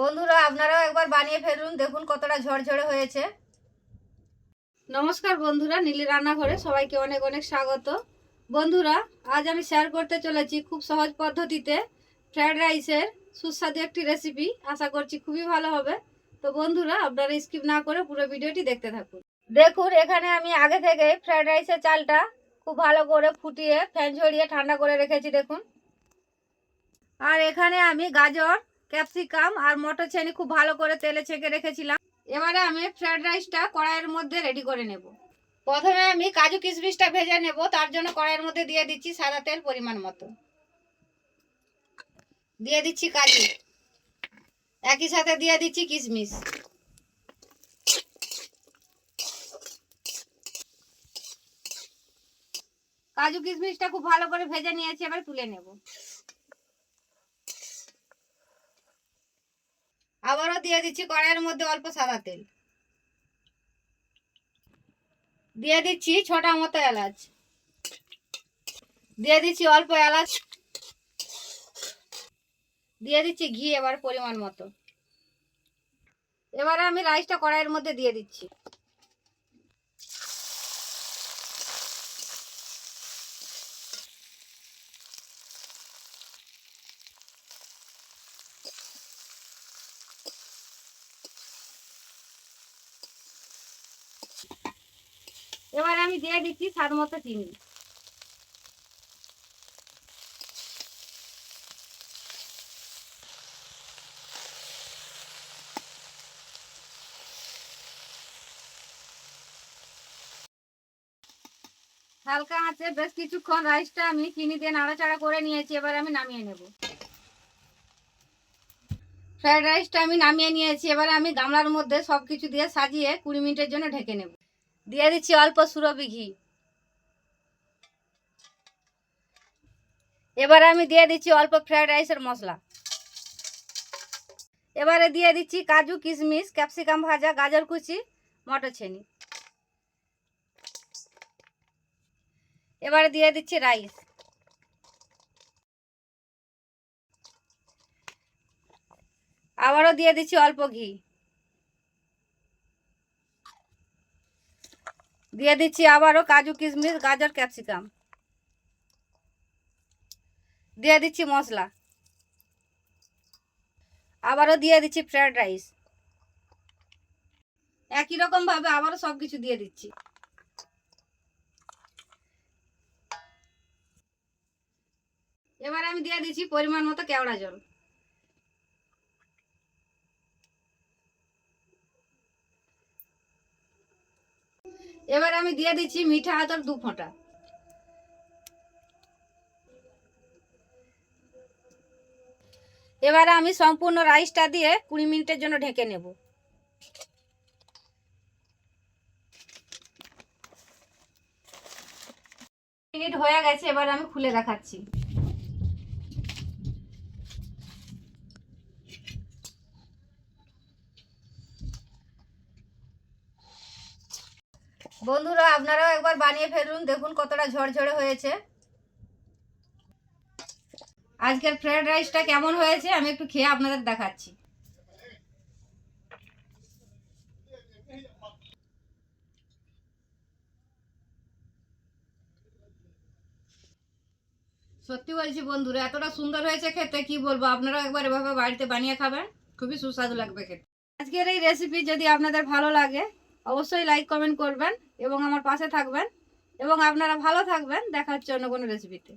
বন্ধুরা, আপনারাও একবার বানিয়ে ফেলুন। দেখুন কতটা ঝরঝরে হয়েছে। নমস্কার বন্ধুরা, নীলি রান্নাঘরে সবাইকে অনেক অনেক স্বাগত। বন্ধুরা, আজ আমি শেয়ার করতে চলেছি খুব সহজ পদ্ধতিতে ফ্রায়েড রাইসের সুস্বাদু একটি রেসিপি আশা করছি খুবই ভালো হবে। তো বন্ধুরা, আপনারা স্কিপ না করে পুরো ভিডিওটি দেখতে থাকুন। দেখুন, এখানে আমি আগে থেকে ফ্রায়েড রাইসের চালটা খুব ভালো করে ফুটিয়ে, ফ্যান ঝরিয়ে ঠান্ডা করে রেখেছি, দেখুন। আর এখানে আমি গাজর ক্যাপসিকাম আর মটর ছেনি খুব ভালো করে তেলে ছেঁকে রেখেছিলাম। এবারে আমি ফ্রাইড রাইসটা কড়াইয়ের মধ্যে রেডি করে নেব। প্রথমে আমি কাজু কিশমিশটা ভেজে নেব, তার জন্য কড়াইয়ের মধ্যে দিয়ে দিচ্ছি সাদা তেল পরিমাণ মতো। দিয়ে দিচ্ছি কাজু। একই সাথে দিয়ে দিচ্ছি কিশমিশ। কাজু কিশমিশটা খুব ভালো করে ভেজে নিয়েছি, এবার তুলে নেব। আবারও দিয়ে দিচ্ছি কড়াইয়ের মধ্যে অল্প সাদা তেল। দিয়ে দিচ্ছি ছটা মতো এলাচ। দিয়ে দিচ্ছি অল্প এলাচ। দিয়ে দিচ্ছি ঘি এবার পরিমাণ মতো। এবার আমি রাইসটা কড়াইয়ের মধ্যে দিয়ে দিচ্ছি। এবার আমি দিয়ে দিচ্ছি স্বাদ মতো চিনি। হালকা আছে, বেশ কিছুক্ষণ রাইসটা আমি চিনি দিয়ে নাড়াচাড়া করে নিয়েছি, এবার আমি নামিয়ে নেব। ফ্রাইড রাইসটা আমি নামিয়ে নিয়েছি, এবার আমি গামলার মধ্যে সব কিছু দিয়ে সাজিয়ে কুড়ি মিনিটের জন্য ঢেকে নেব। দিয়ে দিচ্ছি অল্প সুরভি ঘি। এবারে আমি দিয়ে দিচ্ছি অল্প ফ্রাইড রাইসের মশলা। এবারে দিয়ে দিচ্ছি কাজু, কিশমিশ, ক্যাপসিকাম ভাজা, গাজর কুচি মটর ছেনি এবারে দিয়ে দিচ্ছি রাইস। আবারও দিয়ে দিচ্ছি অল্প ঘি। দিয়ে দিচ্ছি আবারও কাজু কিশমিশ, গাজর, ক্যাপসিকাম। দিয়ে দিচ্ছি মশলা। আবারও দিয়ে দিচ্ছি ফ্রায়েড রাইস। একই রকম ভাবে আবারও সব কিছু দিয়ে দিচ্ছি। এবার আমি দিয়ে দিচ্ছি পরিমাণ মতো কেওড়া জল। এবার আমি দিয়ে দিচ্ছি মিঠা আতর দু ফোঁটা। এবারে আমি সম্পূর্ণ রাইসটা দিয়ে কুড়ি মিনিটের জন্য ঢেকে নেব। মিনিট হয়ে গেছে, এবার আমি খুলে দেখাচ্ছি। বন্ধুরা, আপনারাও একবার বানিয়ে ফেলুন, দেখুন কতটা ঝরঝরে হয়েছে। আজকের ফ্রাইড রাইসটা কেমন হয়েছে, আমি একটু খেয়ে আপনাদের দেখাচ্ছি। সত্যি বলছি বন্ধুরা, এতটা সুন্দর হয়েছে খেতে, কি বলব আপনারা একবার এভাবে বাড়িতে বানিয়ে খাবেন, খুবই সুস্বাদু লাগবে খেতে। আজকের এই রেসিপি যদি আপনাদের ভালো লাগে অবশ্যই লাইক কমেন্ট করবেন এবং আমার পাশে থাকবেন এবং আপনারা ভালো থাকবেন। দেখার জন্য কোনো রেসিপিতে